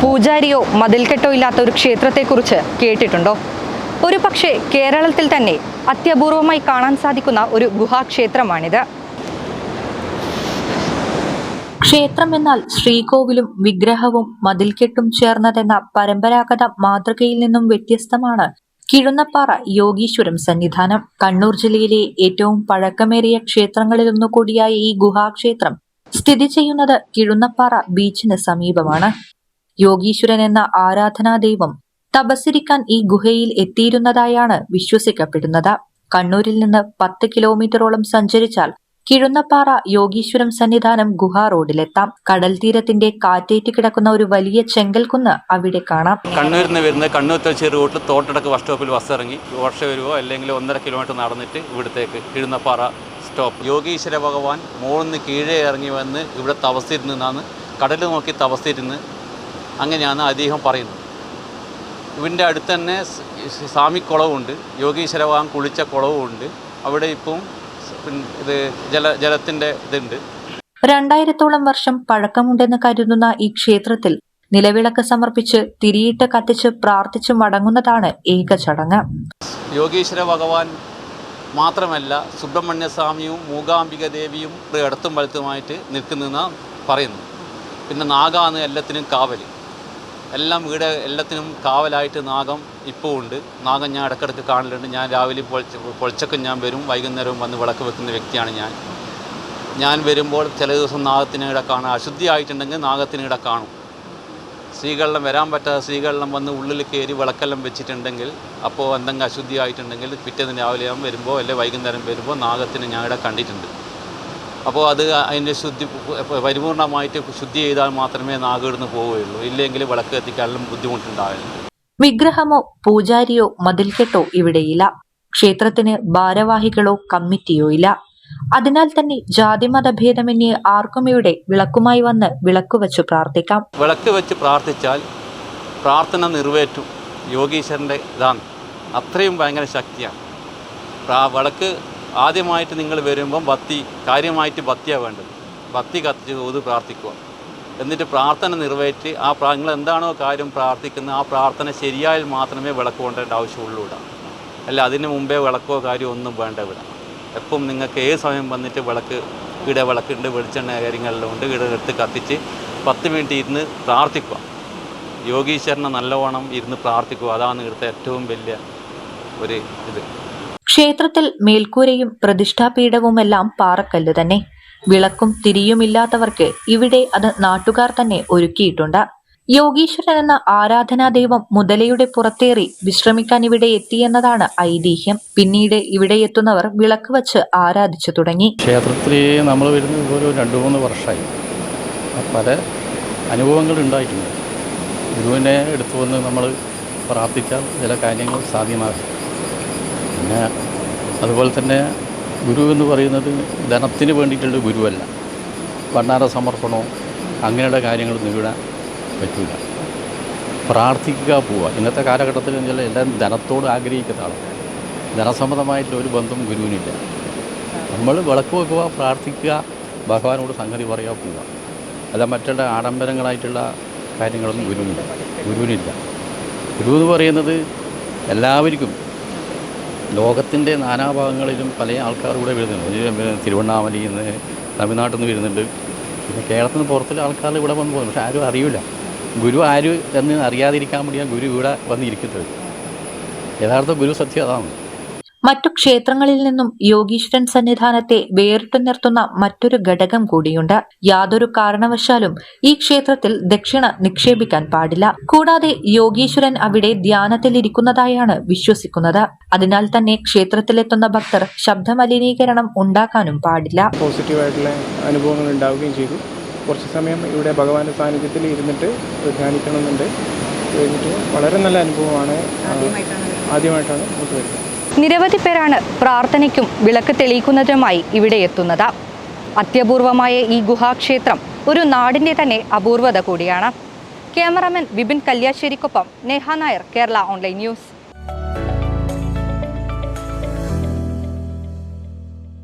പൂജാരിയോ മതിൽക്കെട്ടോ ഇല്ലാത്ത ഒരു ക്ഷേത്രത്തെക്കുറിച്ച് കേട്ടിട്ടുണ്ടോ? ഒരു പക്ഷേ കേരളത്തിൽ തന്നെ അത്യപൂർവമായി കാണാൻ സാധിക്കുന്ന ഒരു ഗുഹാക്ഷേത്രമാണിത്. ക്ഷേത്രം എന്നാൽ ശ്രീകോവിലും വിഗ്രഹവും മതിൽക്കെട്ടും ചേർന്നതെന്ന പരമ്പരാഗത മാതൃകയിൽ നിന്നും വ്യത്യസ്തമാണ് കിഴുന്നപ്പാറ യോഗീശ്വരം സന്നിധാനം. കണ്ണൂർ ജില്ലയിലെ ഏറ്റവും പഴക്കമേറിയ ക്ഷേത്രങ്ങളിലൊന്നു കൂടിയായ ഈ ഗുഹാക്ഷേത്രം സ്ഥിതി ചെയ്യുന്നത് കിഴുന്നപ്പാറ ബീച്ചിന് സമീപമാണ്. യോഗീശ്വരൻ എന്ന ആരാധനാ ദൈവം തപസ്സിരിക്കാൻ ഈ ഗുഹയിൽ എത്തിയിരുന്നതായാണ് വിശ്വസിക്കപ്പെടുന്നത്. കണ്ണൂരിൽ നിന്ന് പത്ത് കിലോമീറ്ററോളം സഞ്ചരിച്ചാൽ കിഴുന്നപ്പാറ യോഗീശ്വരം സന്നിധാനം ഗുഹാ റോഡിലെത്താം. കടൽ തീരത്തിന്റെ കാറ്റേറ്റ് കിടക്കുന്ന ഒരു വലിയ ചെങ്കൽക്കുന്ന് അവിടെ കാണാം. കണ്ണൂരിൽ നിന്ന് വരുന്ന കണ്ണൂർ തലശ്ശേരി റൂട്ടിൽ തോട്ടടക്ക് ബസ് സ്റ്റോപ്പിൽ ബസ് ഇറങ്ങി. ഓട്ട വരുവോ അല്ലെങ്കിൽ ഒന്നര കിലോമീറ്റർ നടന്നിട്ട് ഇവിടത്തേക്ക് കിഴുന്നപ്പാറ സ്റ്റോപ്പ്. യോഗീശ്വര ഭഗവാൻ മുകളിൽ കീഴേ ഇറങ്ങി വന്ന് ഇവിടെ തപസ്സിരുന്നാണ് കടൽ നോക്കി തപസ്സിരുന്ന് അങ്ങനെയാണ് അദ്ദേഹം പറയുന്നത്. ഇവന്റെ അടുത്ത് തന്നെ സ്വാമി സ്വാമിക്കുളവുണ്ട് യോഗീശ്വര ഭഗവാൻ കുളിച്ച കുളവുമുണ്ട് അവിടെ ഇപ്പം ഇത് ജല ജലത്തിന്റെ ഇതുണ്ട്. രണ്ടായിരത്തോളം വർഷം പഴക്കമുണ്ടെന്ന് കരുതുന്ന ഈ ക്ഷേത്രത്തിൽ നിലവിളക്ക് സമർപ്പിച്ച് തിരിയിട്ട് കത്തിച്ച് പ്രാർത്ഥിച്ചു മടങ്ങുന്നതാണ് ഏക ചടങ്ങ്. യോഗീശ്വര ഭഗവാൻ മാത്രമല്ല സുബ്രഹ്മണ്യസ്വാമിയും മൂകാംബിക ദേവിയും ഇടത്തും വലത്തുമായിട്ട് നിൽക്കുന്നതെന്നാണ് പറയുന്നു. പിന്നെ നാഗാണ് എല്ലാത്തിനും കാവൽ എല്ലാം ഇവിടെ എല്ലാത്തിനും കാവലായിട്ട് നാഗം ഇപ്പോൾ ഉണ്ട്. നാഗം ഞാൻ ഇടയ്ക്കിടയ്ക്ക് കാണലുണ്ട്. ഞാൻ രാവിലെ പൊളിച്ച പൊളിച്ചക്കും ഞാൻ വരും. വൈകുന്നേരവും വന്ന് വിളക്ക് വെക്കുന്ന വ്യക്തിയാണ് ഞാൻ. ഞാൻ വരുമ്പോൾ ചില ദിവസം നാഗത്തിനിടെ കാണാം അശുദ്ധിയായിട്ടുണ്ടെങ്കിൽ നാഗത്തിനിടെ കാണും. സ്ത്രീകളെല്ലാം വരാൻ പറ്റാത്ത സ്ത്രീകളെല്ലാം വന്ന് ഉള്ളിൽ കയറി വിളക്കെല്ലാം വെച്ചിട്ടുണ്ടെങ്കിൽ അപ്പോൾ എന്തെങ്കിലും അശുദ്ധി ആയിട്ടുണ്ടെങ്കിൽ പിറ്റേന്ന് രാവിലെ ആകുമ്പോൾ വരുമ്പോൾ അല്ലെങ്കിൽ വൈകുന്നേരം വരുമ്പോൾ നാഗത്തിന് ഞാൻ ഇവിടെ കണ്ടിട്ടുണ്ട്. അപ്പോൾ അത് അതിന്റെ ശുദ്ധി പരിപൂർണമായിട്ട് ശുദ്ധി ചെയ്താൽ മാത്രമേ നാഗിടുന്ന് പോവുകയുള്ളൂ. ഇല്ലെങ്കിൽ വിളക്ക് എത്തിക്കാനും ബുദ്ധിമുട്ടുണ്ടാവില്ല. വിഗ്രഹമോ പൂജാരിയോ മതിൽക്കെട്ടോ ഇവിടെയില്ല. ക്ഷേത്രത്തിന് ഭാരവാഹികളോ കമ്മിറ്റിയോ ഇല്ല. അതിനാൽ തന്നെ ജാതിമത ഭേദമന്യേ ആർക്കും ഇവിടെ വിളക്കുമായി വന്ന് വിളക്ക് വെച്ച് പ്രാർത്ഥിക്കാം. വിളക്ക് വെച്ച് പ്രാർത്ഥിച്ചാൽ പ്രാർത്ഥന നിറവേറ്റും. യോഗീശ്വരന്റെ ഇതാണ്. അത്രയും ഭയങ്കര ശക്തിയാണ്. വിളക്ക് ആദ്യമായിട്ട് നിങ്ങൾ വരുമ്പം ഭക്തി കാര്യമായിട്ട് ഭക്തിയാണ് വേണ്ടത്. ഭക്തി കത്തിച്ച് ഊത് പ്രാർത്ഥിക്കുക. എന്നിട്ട് പ്രാർത്ഥന നിറവേറ്റി ആ നിങ്ങൾ എന്താണോ കാര്യം പ്രാർത്ഥിക്കുന്നത് ആ പ്രാർത്ഥന ശരിയായാൽ മാത്രമേ വിളക്ക് കൊണ്ടേണ്ട ആവശ്യമുള്ളൂ ഇവിടെ. അല്ല അതിന് മുമ്പേ വിളക്കോ കാര്യമോ ഒന്നും വേണ്ട ഇവിടെ. എപ്പം നിങ്ങൾക്ക് ഏത് സമയം വന്നിട്ട് വിളക്ക് ഇവിടെ വിളക്കുണ്ട് വെളിച്ചെണ്ണ കാര്യങ്ങളെല്ലാം ഉണ്ട് ഇവിടെ എടുത്ത് കത്തിച്ച് പത്ത് മിനിറ്റ് ഇരുന്ന് പ്രാർത്ഥിക്കുക. യോഗീശ്വരനെ നല്ലവണ്ണം ഇരുന്ന് പ്രാർത്ഥിക്കുക. അതാണ് ഇവിടുത്തെ ഏറ്റവും വലിയ ഒരു ഇത്. ക്ഷേത്രത്തിൽ മേൽക്കൂരയും പ്രതിഷ്ഠാപീഠവുമെല്ലാം പാറക്കല്ല് തന്നെ. വിളക്കും തിരിയുമില്ലാത്തവർക്ക് ഇവിടെ അത് നാട്ടുകാർ തന്നെ ഒരുക്കിയിട്ടുണ്ട്. യോഗീശ്വരൻ എന്ന ആരാധനാ ദൈവം മുതലയുടെ പുറത്തേറി വിശ്രമിക്കാൻ ഇവിടെ എത്തി എത്തിയെന്നതാണ് ഐതിഹ്യം. പിന്നീട് ഇവിടെ എത്തുന്നവർ വിളക്ക് വച്ച് ആരാധിച്ചു തുടങ്ങി. ക്ഷേത്രത്തിൽ നമ്മൾ വരുന്ന ഒരു രണ്ട് മൂന്ന് വർഷമായി. പല അനുഭവങ്ങൾ ഉണ്ടായിട്ടുണ്ട്. ഗുരുവിനെ എടുത്തു വന്ന് നമ്മൾ പ്രാർത്ഥിച്ചാൽ ചില കാര്യങ്ങൾ സാധ്യമാകും. പിന്നെ അതുപോലെ തന്നെ ഗുരു എന്ന് പറയുന്നത് ധനത്തിന് വേണ്ടിയിട്ടുള്ള ഗുരുവല്ല. ഭണ്ഡാര സമർപ്പണവും അങ്ങനെയുള്ള കാര്യങ്ങൾ ഇവിടെ പറ്റില്ല. പ്രാർത്ഥിക്കുക പോവുക. ഇന്നത്തെ കാലഘട്ടത്തിൽ വെച്ചാൽ എല്ലാം ധനത്തോട് ആഗ്രഹിക്കുന്ന ആളാണ്. ധനസമ്മതമായിട്ടുള്ള ഒരു ബന്ധം ഗുരുവിനില്ല. നമ്മൾ വിളക്ക് വെക്കുക പ്രാർത്ഥിക്കുക ഭഗവാനോട് സംഗതി പറയുക പോവുക. അല്ല മറ്റുള്ള ആഡംബരങ്ങളായിട്ടുള്ള കാര്യങ്ങളൊന്നും ഗുരുവിനില്ല. ഗുരുവിനില്ല. ഗുരു എന്ന് പറയുന്നത് എല്ലാവർക്കും ലോകത്തിന്റെ നാനാഭാഗങ്ങളിലും പല ആൾക്കാർ കൂടെ വരുന്നുണ്ട്. തിരുവണ്ണാമലയിൽ നിന്ന് തമിഴ്നാട്ടിൽ നിന്ന് വരുന്നുണ്ട്. പിന്നെ കേരളത്തിന് പുറത്തുള്ള ആൾക്കാർ ഇവിടെ വന്ന് പോകുന്നു പക്ഷെ ആരും അറിയില്ല ഗുരു ആര് എന്ന് അറിയാതിരിക്കാൻ വേണ്ടിയാണ് ഗുരു ഇവിടെ വന്നിരിക്കുന്നത്. യഥാർത്ഥ ഗുരു സത്യം അതാണ്. മറ്റു ക്ഷേത്രങ്ങളിൽ നിന്നും യോഗീശ്വരൻ സന്നിധാനത്തെ വേറിട്ടു നിർത്തുന്ന മറ്റൊരു ഘടകം കൂടിയുണ്ട്. യാതൊരു കാരണവശാലും ഈ ക്ഷേത്രത്തിൽ ദക്ഷിണ നിക്ഷേപിക്കാൻ പാടില്ല. കൂടാതെ യോഗീശ്വരൻ അവിടെ ധ്യാനത്തിലിരിക്കുന്നതായാണ് വിശ്വസിക്കുന്നത്. അതിനാൽ തന്നെ ക്ഷേത്രത്തിലെത്തുന്ന ഭക്തർ ശബ്ദമലിനീകരണം ഉണ്ടാക്കാനും പാടില്ല. പോസിറ്റീവായിട്ടുള്ള അനുഭവങ്ങൾ ഉണ്ടാവുകയും ചെയ്തു. കുറച്ച് സമയം ഇവിടെ ഭഗവാന്റെ സാന്നിധ്യത്തിൽ ഇരുന്നിട്ട് ധ്യാനിക്കണമെന്നുണ്ട്. കഴിഞ്ഞിട്ട് വളരെ നല്ല അനുഭവമാണ് ആദ്യമായിട്ടാണ് നമുക്ക് വരുന്നത്. നിരവധി പേരാണ് പ്രാർത്ഥനയ്ക്കും വിളക്ക് തെളിയിക്കുന്നതിനുമായി ഇവിടെ എത്തുന്നത്. അത്യപൂർവമായ ഈ ഗുഹാക്ഷേത്രം ഒരു നാടിന്റെ തന്നെ അപൂർവത കൂടിയാണ്. ക്യാമറാമാൻ വിപിൻ കല്യാശ്ശേരിക്കൊപ്പം നേഹ നായർ കേരള ഓൺലൈൻ ന്യൂസ്.